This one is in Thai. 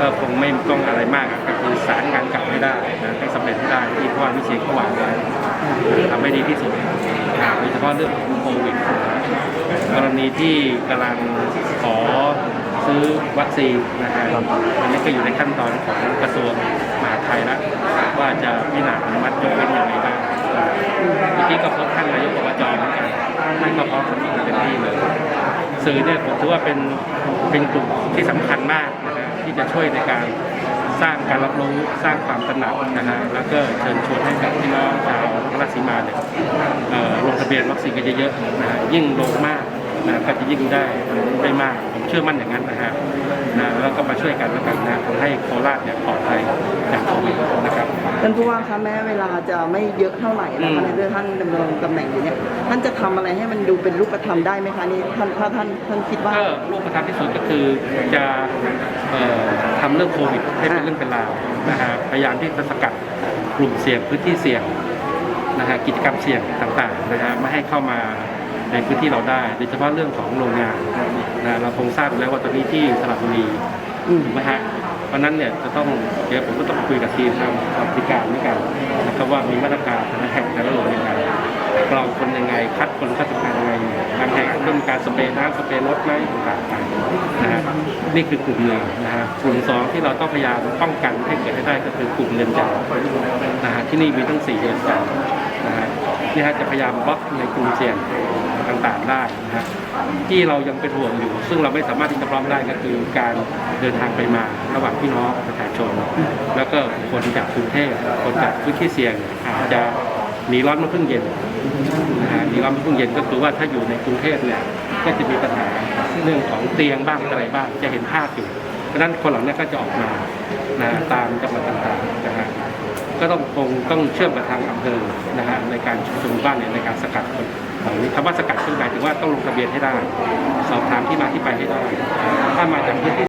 ก็คงไม่ต้องอะไรมากก็คือสารงานเก่าให้ได้นะให้สำเร็จให้ได้ที่ผู้ว่าวิเชียนเขาวางไว้ทำให้ดีที่สุดโดยเฉพาะเรื่องของโควิดกรณีที่กำลังขอซื้อวัคซีนนะฮะอันนี้ก็อยู่ในขั้นตอนของกระทรวงมหาดไทยแล้วว่าจะพิจารณาอนุมัติยกเว้นอย่างไรบ้างเมื่อกี้ก็พบท่านนายกอบจเหมือนกันท่านก็พร้อมสนับสนุนเต็มที่เลยสื่อเนี่ยผมถือว่าเป็นเป็นกลุ่มที่สำคัญ มากนะฮะที่จะช่วยในการสร้างการรับรู้สร้างความตระหนักนะฮะแล้วก็เชิญชวนให้กับพี่น้องชาวนครราชสีมาเนี่ยเอ่อลงทะเบียนวัคซีนกันเยอะๆนะฮะยิ่งลงมากนะก็จะยิ่งได้ได้มากผมเชื่อมั่นอย่างนั้นนะฮะนะแล้วก็มาช่วยกันแล้วกันนะทำให้โคราชเนี่ยปลอดภัยจากโควิดนะ ท่านผู้ว่าคะแม้เวลาจะไม่เยอะเท่าไหร่นะคะอืมในเรื่องท่านดำรงตำแหน่งอยู่เนี่ยท่านจะทำอะไรให้มันดูเป็นรูปธรรมได้ไหมคะนี่ท่านถ้าท่านท่านคิดว่าก็รูปธรรมที่สุดก็คือจะเอ่อทำเรื่องโควิดให้เป็นเรื่องเป็นราวนะฮะพยายามที่จะสกัดกลุ่มเสี่ยงพื้นที่เสี่ยงนะฮะกิจกรรมเสี่ยงต่างๆนะฮะไม่ให้เข้ามาในพื้นที่เราได้โดยเฉพาะเรื่องของโรงงานนะเราคงทราบอยู่แล้วว่าตอนนี้ที่สระบุรีอืมถูกไหมฮะ เพราะนั้นเนี่ยจะต้องเดี๋ยวผมก็ต้องคุยกับทีมทางบริการด้วยกันนะครับว่ามีมาตรการแต่ละแห่งแต่ละโรงยังไงกรองคนยังไง คัดคนเข้าทำงานยังไงบางแห่งก็ต้องมีการสเปรย์น้ำสเปรย์รถไหมต่างๆนะฮะนี่คือกลุ่มหนึ่งนะฮะกลุ่มสองที่เราต้องพยายามป้องกันให้เกิดให้ได้ก็คือกลุ่มเรือนจำนะฮะที่นี่มีทั้งสี่เรือนจำนะฮะนี่ฮะจะพยายามบล็อกในกลุ่มเสี่ยง ต่างๆได้นะฮะที่เรายังเป็นห่วงอยู่ ซึ่งเราไม่สามารถที่จะบล็อกได้ก็คือการเดินทางไปมาระหว่างพี่น้องประชาชน แล้วก็คนจากกรุงเทพคนจากพื้นที่เสี่ยงอาจจะหนีร้อนมาเพิ่งเย็นนะฮะหนีร้อนมาเพิ่งเย็นก็คือว่าถ้าอยู่ในกรุงเทพเนี่ยก็จะมีปัญหาเรื่องของเตียงบ้างอะไรบ้างจะเห็นภาพอยู่เพราะนั้นคนเหล่านี้ก็จะออกมานะตามจังหวัดต่างๆ ก็ต้องคงต้องเชื่อมกับทางอำเภอนะฮะในการชุมนุมบ้านเนี่ยในการสกัดคนเหล่านี้คำว่าสกัดคือหมายถึงว่าต้องลงทะเบียนให้ได้ สอบถามที่มาที่ไปให้ได้ ถ้ามาจากพื้นที่